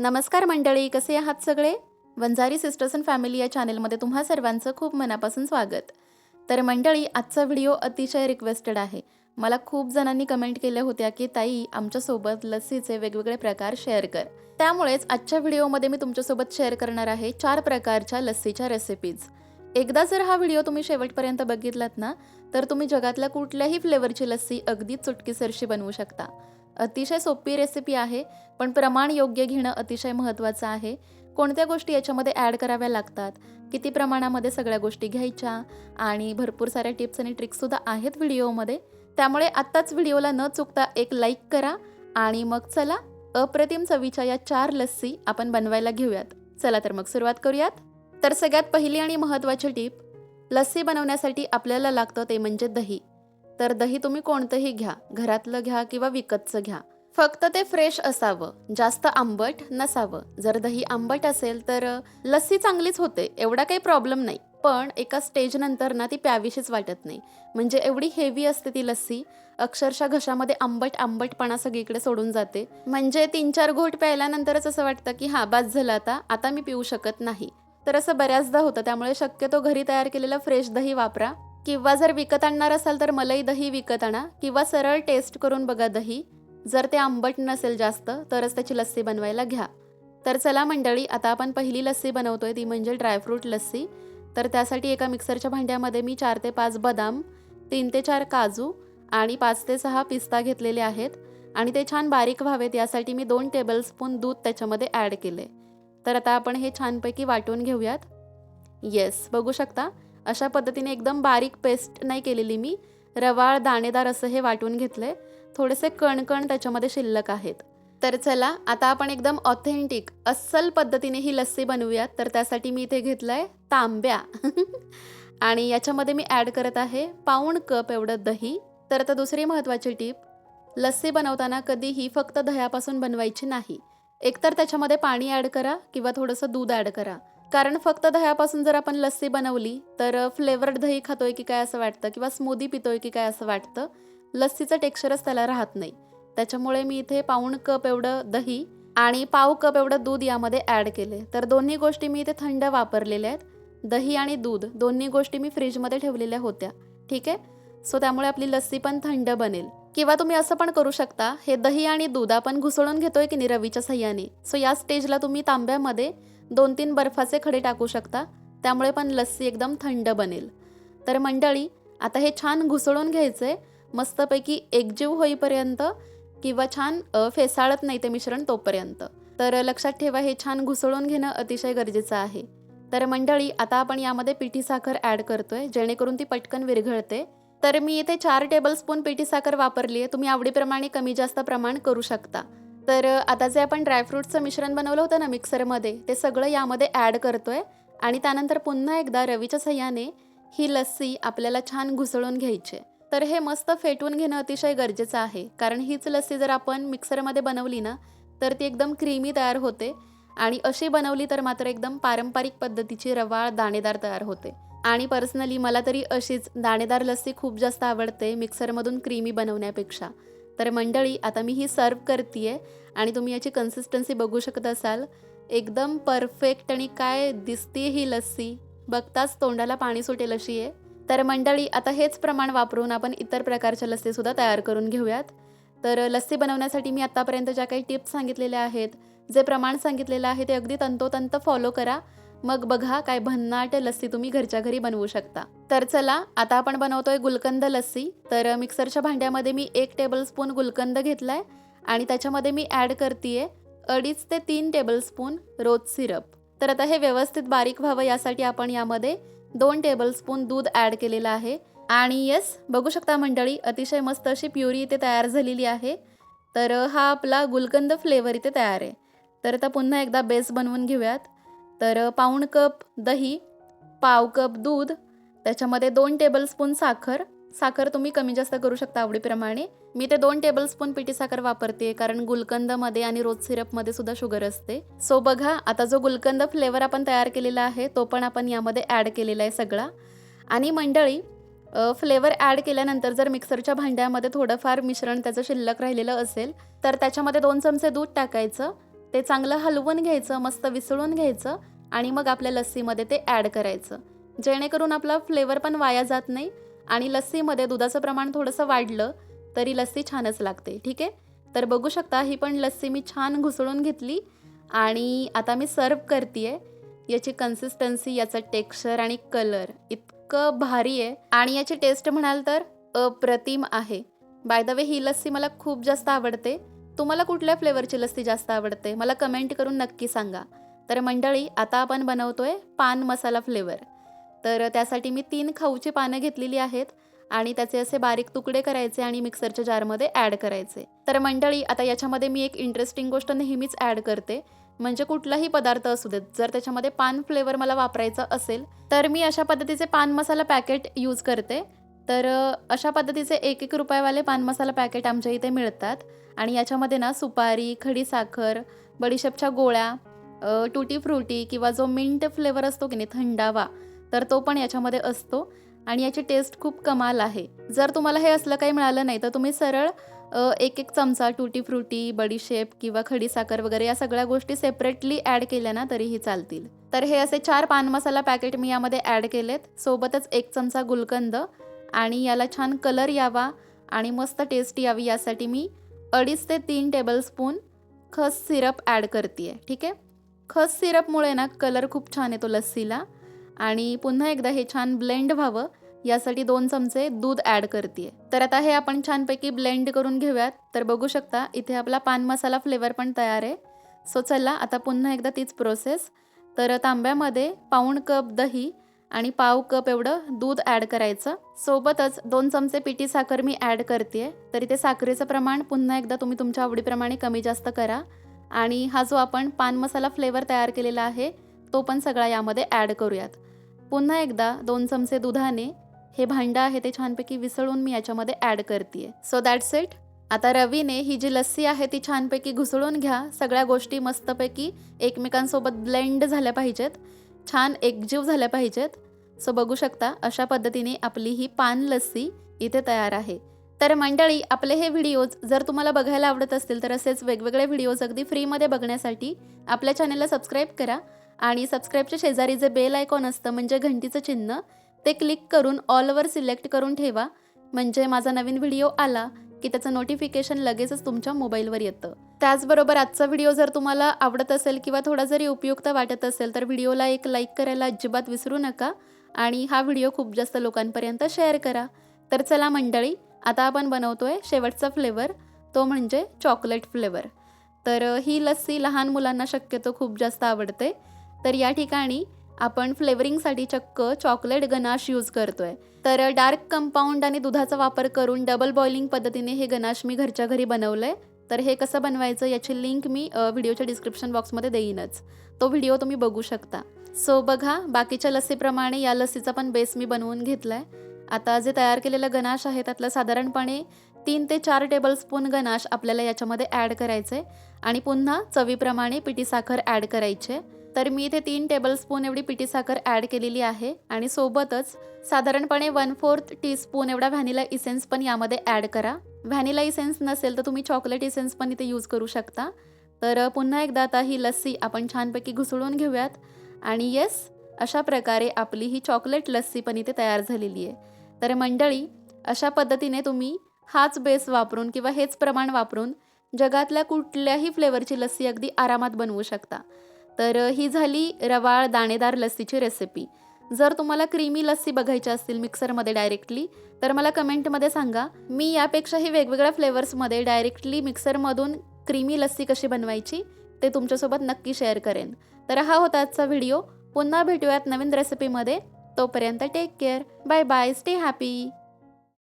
नमस्कार मंडळी कसे आहात सगळे? वंजारी सिस्टर्स अँड फॅमिली या चॅनेलमध्ये तुम्हा सर्वांचं खूप मनापासून स्वागत. तर मंडळी आजचा व्हिडिओ अतिशय रिक्वेस्टेड आहे. मला खूप जणांनी कमेंट केल्या होत्या की ताई आमच्यासोबत लस्सीचे वेगवेगळे प्रकार शेअर कर. त्यामुळेच आजच्या व्हिडिओमध्ये मी तुमच्यासोबत शेअर करणार आहे चार प्रकारच्या लस्सीच्या रेसिपीज एकदा जर हा व्हिडिओ तुम्ही शेवटपर्यंत बघितलात ना तर तुम्ही जगातल्या कुठल्याही फ्लेवरची लस्सी अगदी चुटकीसरशी बनवू शकता. अतिशय सोपी रेसिपी आहे पण प्रमाण योग्य घेणं अतिशय महत्त्वाचं आहे. कोणत्या गोष्टी याच्यामध्ये ॲड कराव्या लागतात? किती प्रमाणामध्ये सगळ्या गोष्टी घ्यायच्या? आणि भरपूर साऱ्या टिप्स आणि ट्रिक्ससुद्धा आहेत व्हिडिओमध्ये त्यामुळे आत्ताच व्हिडिओला न चुकता एक लाईक करा आणि मग चला अप्रतिम चवीच्या या चार लस्सी आपण बनवायला घेऊयात. चला तर मग सुरुवात करूयात. तर सगळ्यात पहिली आणि महत्त्वाची टीप लस्सी बनवण्यासाठी आपल्याला लागतं ते म्हणजे दही. तर दही तुम्ही कोणतंही घ्या घरातलं घ्या किंवा विकतचं घ्या. फक्त ते फ्रेश असावं जास्त आंबट नसावं. जर दही आंबट असेल तर लस्सी चांगलीच होते एवढा काही प्रॉब्लेम नाही. पण एका स्टेज नंतर ना ती प्यावीशीच वाटत नाही. म्हणजे एवढी हेवी असते ती लस्सी अक्षरशः घशामध्ये आंबट आंबटपणा सगळीकडे सोडून जाते. म्हणजे तीन चार घोट प्यायल्यानंतरच असं वाटतं की हा बाज झाला आता आता मी पिऊ शकत नाही. तर असं बऱ्याचदा होतं त्यामुळे शक्यतो घरी तयार केलेलं फ्रेश दही वापरा. किंवा जर विकत आणणार असाल तर मलई दही विकत आणा किंवा सरळ टेस्ट करून बघा दही. जर ते आंबट नसेल जास्त तरच त्याची लस्सी बनवायला घ्या. तर चला मंडळी आता आपण पहिली लस्सी बनवतोय ती म्हणजे ड्रायफ्रूट लस्सी. तर त्यासाठी एका मिक्सरच्या भांड्यामध्ये मी चार ते पाच बदाम तीन ते चार काजू आणि पाच ते सहा पिस्ता घेतलेले आहेत. आणि ते छान बारीक व्हावेत यासाठी मी दोन टेबलस्पून दूध त्याच्यामध्ये ॲड केले. तर आता आपण हे छानपैकी वाटून घेऊयात. येस बघू शकता? अशा पद्धतीने एकदम बारीक पेस्ट नाही केलेली मी. रवाळ दाणेदार असं हे वाटून घेतलंय. थोडेसे कणकण त्याच्यामध्ये शिल्लक आहेत. तर चला आता आपण एकदम ऑथेंटिक अस्सल पद्धतीने ही लस्सी बनवूयात. तर त्यासाठी मी इथे घेतलंय तांब्या. आणि याच्यामध्ये मी ॲड करत आहे पाऊण कप एवढं दही. तर आता दुसरी महत्त्वाची टीप लस्सी बनवताना कधीही फक्त दह्यापासून बनवायची नाही. एकतर त्याच्यामध्ये पाणी ॲड करा किंवा थोडंसं दूध ॲड करा. कारण फक्त दह्यापासून जर आपण लस्सी बनवली तर फ्लेवर्ड दही खातोय की काय असं वाटतं? किंवा स्मूदी पितोय की काय असं वाटतं? लस्सीचं टेक्स्चरच त्याला राहत नाही. त्याच्यामुळे मी इथे पाऊण कप एवढं दही आणि पाव कप एवढं दूध यामध्ये ॲड केले. तर दोन्ही गोष्टी मी इथे थंड वापरलेल्या आहेत. दही आणि दूध दोन्ही गोष्टी मी फ्रीजमध्ये ठेवलेल्या होत्या. ठीक आहे? सो त्यामुळे आपली लस्सी पण थंड बनेल. किंवा तुम्ही असं पण करू शकता हे दही आणि दूध आपण घुसळून घेतोय की नाही रवीच्या सह्याने? सो या स्टेजला तुम्ही तांब्यामध्ये दोन तीन बर्फाचे खडे टाकू शकता. त्यामुळे पण लस्सी एकदम थंड बनेल. तर मंडळी आता हे छान घुसळून घ्यायचंय. मस्तपैकी एकजीव होईपर्यंत किंवा छान फेसाळत नाही ते मिश्रण तोपर्यंत. तर लक्षात ठेवा हे छान घुसळून घेणं अतिशय गरजेचं आहे. तर मंडळी आता आपण यामध्ये पिठी साखर ॲड करतोय जेणेकरून ती पटकन विरघळते. तर मी इथे चार टेबलस्पून पिठी साखर वापरली आहे तुम्ही आवडीप्रमाणे कमी जास्त प्रमाण करू शकता. तर आता जे आपण ड्रायफ्रूटचं मिश्रण बनवलं होतं ना मिक्सरमध्ये ते सगळं यामध्ये ॲड करतोय आणि त्यानंतर पुन्हा एकदा रवीच्या सह्याने ही लस्सी आपल्याला छान घुसळून घ्यायची तर हे मस्त फेटून घेणं अतिशय गरजेचं आहे. कारण हीच लस्सी जर आपण मिक्सरमध्ये बनवली ना तर ती एकदम क्रीमी तयार होते आणि अशी बनवली तर मात्र एकदम पारंपरिक पद्धतीची रवाळ दाणेदार तयार होते. आणि पर्सनली मला तरी अशीच दाणेदार लस्सी खूप जास्त आवडते मिक्सरमधून क्रीमी बनवण्यापेक्षा. तर मंडळी आता मी ही सर्व करते आणि तुम्ही याची कन्सिस्टन्सी बघू शकत असाल. एकदम परफेक्ट आणि काय दिसते ही लस्सी. बघताच तोंडाला पाणी सुटेल अशी आहे. तर मंडळी आता हेच प्रमाण वापरून आपण इतर प्रकारच्या लस्सीसुद्धा तयार करून घेऊयात. तर लस्सी बनवण्यासाठी मी आत्तापर्यंत ज्या काही टिप्स सांगितलेल्या आहेत जे प्रमाण सांगितलेलं आहे ते अगदी तंतोतंत फॉलो करा. मग बघा काय भन्नाट लस्सी तुम्ही घरच्या घरी बनवू शकता. तर चला आता आपण बनवतोय गुलकंद लस्सी. तर मिक्सरच्या भांड्यामध्ये मी एक टेबलस्पून गुलकंद घेतलाय आणि त्याच्यामध्ये मी ॲड करते अडीच ते तीन टेबलस्पून रोज सिरप. तर आता हे व्यवस्थित बारीक व्हावं यासाठी आपण यामध्ये दोन टेबलस्पून दूध ॲड केलेलं आहे. आणि येस बघू शकता मंडळी अतिशय मस्त अशी प्युरी इथे तयार झालेली आहे. तर हा आपला गुलकंद फ्लेवर इथे तयार आहे. तर आता पुन्हा एकदा बेस बनवून घेऊयात. तर पाऊण कप दही पाव कप दूध त्याच्यामध्ये दोन टेबलस्पून साखर. साखर तुम्ही कमी जास्त करू शकता आवडीप्रमाणे. मी ते दोन टेबलस्पून पिठी साखर वापरते कारण गुलकंदमध्ये आणि रोज सिरपमध्ये सुद्धा शुगर असते. सो बघा आता जो गुलकंद फ्लेवर आपण तयार केलेला आहे तो पण आपण यामध्ये ॲड केलेला आहे सगळा. आणि मंडळी फ्लेवर ॲड केल्यानंतर जर मिक्सरच्या भांड्यामध्ये थोडंफार मिश्रण त्याचं शिल्लक राहिलेलं असेल तर त्याच्यामध्ये दोन चमचे दूध टाकायचं. ते चांगलं हलवून घ्यायचं मस्त विसळून घ्यायचं आणि मग आपल्या लस्सीमध्ये ते ॲड करायचं. जेणेकरून आपला फ्लेवर पण वाया जात नाही आणि लस्सीमध्ये दुधाचं प्रमाण थोडंसं वाढलं तरी लस्सी छानच लागते ठीक आहे? तर बघू शकता ही पण लस्सी मी छान घुसळून घेतली आणि आता मी सर्व करते याची कन्सिस्टन्सी याचं टेक्स्चर आणि कलर इतकं भारी आहे. आणि याची टेस्ट म्हणाल तर अप्रतिम आहे. बाय द वे ही लस्सी मला खूप जास्त आवडते. तुम्हाला कुठल्या फ्लेवरची लस्सी जास्त आवडते? मला कमेंट करून नक्की सांगा. तर मंडळी आता आपण बनवतोय पान मसाला फ्लेवर तर त्यासाठी मी तीन खाऊची पानं घेतलेली आहेत आणि त्याचे असे बारीक तुकडे करायचे आणि मिक्सरच्या जारमध्ये ॲड करायचे. तर मंडळी आता याच्यामध्ये मी एक इंटरेस्टिंग गोष्ट नेहमीच ॲड करते. म्हणजे कुठलाही पदार्थ असू देत जर त्याच्यामध्ये पान फ्लेवर मला वापरायचं असेल तर मी अशा पद्धतीचे पान मसाला पॅकेट यूज करते. तर अशा पद्धतीचे एक एक रुपयावाले पान मसाला पॅकेट आमच्या इथे मिळतात. आणि याच्यामध्ये ना सुपारी खडी साखर बडीशेपच्या गोळ्या टुटी फ्रुटी किंवा जो मिंट फ्लेवर असतो की नाही थंडावा तर तो पण याच्यामध्ये असतो. आणि याची टेस्ट खूप कमाल आहे. जर तुम्हाला हे असलं काही मिळालं नाही तर तुम्ही सरळ एक एक चमचा टुटी फ्रुटी बडीशेप किंवा खडीसाखर वगैरे या सगळ्या गोष्टी सेपरेटली ॲड केल्या ना तरीही चालतील. तर हे असे चार पान मसाला पॅकेट मी यामध्ये ॲड केलेत. सोबतच एक चमचा गुलकंद आणि याला छान कलर यावा आणि मस्त टेस्ट यावी यासाठी मी अडीच ते तीन टेबलस्पून खस सिरप ॲड करते ठीक आहे? खस सिरपमुळे ना कलर खूप छान येतो लस्सीला. आणि पुन्हा एकदा हे छान ब्लेंड व्हावं. यासाठी दोन चमचे दूध ॲड करते तर आता हे आपण छानपैकी ब्लेंड करून घेऊयात. तर बघू शकता इथे आपला पान मसाला फ्लेवर पण तयार आहे. सो चला आता पुन्हा एकदा तीच प्रोसेस. तर तांब्यामध्ये पाऊण कप दही आणि पाव कप एवढं दूध ॲड करायचं. सोबतच दोन चमचे पिठी साखर मी ॲड करते तर इथे साखरेचं प्रमाण पुन्हा एकदा तुम्ही तुमच्या आवडीप्रमाणे कमी जास्त करा. आणि हा जो आपण पान मसाला फ्लेवर तयार केलेला आहे तो पण सगळा यामध्ये ॲड करूयात. पुन्हा एकदा दोन चमचे दुधाने हे भांडं आहे ते छानपैकी विसळून मी याच्यामध्ये ॲड करते सो दॅट्स इट आता रवीने ही जी लस्सी आहे ती छानपैकी घुसळून घ्या. सगळ्या गोष्टी मस्तपैकी एकमेकांसोबत ब्लेंड झाल्या पाहिजेत. छान एकजीव झाल्या पाहिजेत. सो बघू शकता अशा पद्धतीने आपली ही पान लस्सी इथे तयार आहे. तर मंडळी आपले हे व्हिडिओज जर तुम्हाला बघायला आवडत असतील तर असेच वेगवेगळे व्हिडिओज अगदी फ्रीमध्ये बघण्यासाठी आपल्या चॅनलला सबस्क्राईब करा. आणि सबस्क्राईबच्या शेजारी जे बेल आयकॉन असतं म्हणजे घंटीचं चिन्ह ते क्लिक करून ऑलवर सिलेक्ट करून ठेवा. म्हणजे माझा नवीन व्हिडिओ आला की त्याचं नोटिफिकेशन लगेचच तुमच्या मोबाईलवर येतं. त्याचबरोबर आजचा व्हिडिओ जर तुम्हाला आवडत असेल किंवा थोडा जरी उपयुक्त वाटत असेल तर व्हिडिओला एक लाईक करायला अजिबात विसरू नका आणि हा व्हिडिओ खूप जास्त लोकांपर्यंत शेअर करा. तर चला मंडळी आता आपण बनवतोय शेवटचा फ्लेवर तो म्हणजे चॉकलेट फ्लेवर तर ही लस्सी लहान मुलांना शक्यतो खूप जास्त आवडते. तर या ठिकाणी आपण फ्लेवरिंगसाठी चक्क चॉकलेट गनाश यूज करतोय. तर डार्क कंपाऊंड आणि दुधाचा वापर करून डबल बॉइलिंग पद्धतीने हे गनाश मी घरच्या घरी बनवलंय. तर हे कसं बनवायचं याची लिंक मी व्हिडिओच्या डिस्क्रिप्शन बॉक्समध्ये देईनच. तो व्हिडिओ तुम्ही बघू शकता. सो बघा बाकीच्या लस्सीप्रमाणे या लस्सीचा पण बेस मी बनवून घेतलाय. आता जे तयार केलेलं गनाश आहे त्यातलं साधारणपणे तीन ते चार टेबलस्पून गनाश आपल्याला याच्यामध्ये ॲड करायचे आणि पुन्हा चवीप्रमाणे पिठी साखर ॲड करायचे. तर मी इथे तीन टेबलस्पून एवढी पिठी साखर ॲड केलेली आहे. आणि सोबतच साधारणपणे वन फोर्थ टीस्पून एवढा व्हॅनिला इसेन्स पण यामध्ये ॲड करा. व्हॅनिला इसेन्स नसेल तर तुम्ही चॉकलेट इसेन्स पण इथे यूज करू शकता. तर पुन्हा एकदा आता ही लस्सी आपण छानपैकी घुसळून घेऊयात. आणि येस अशा प्रकारे आपली ही चॉकलेट लस्सी पण इथे तयार झालेली आहे. तर मंडळी अशा पद्धतीने तुम्ही हाच बेस वापरून किंवा हेच प्रमाण वापरून जगातल्या कुठल्याही फ्लेवरची लस्सी अगदी आरामात बनवू शकता. तर ही झाली रवाळ दाणेदार लस्सीची रेसिपी जर तुम्हाला क्रीमी लस्सी बघायची असतील मिक्सरमध्ये डायरेक्टली तर मला कमेंटमध्ये सांगा. मी यापेक्षाही वेगवेगळ्या फ्लेवर्समध्ये डायरेक्टली मिक्सरमधून क्रीमी लस्सी कशी बनवायची ते तुमच्यासोबत नक्की शेअर करेन. तर हा होता आजचा व्हिडिओ पुन्हा भेटूयात नवीन रेसिपीमध्ये तोपर्यंत take care bye bye stay happy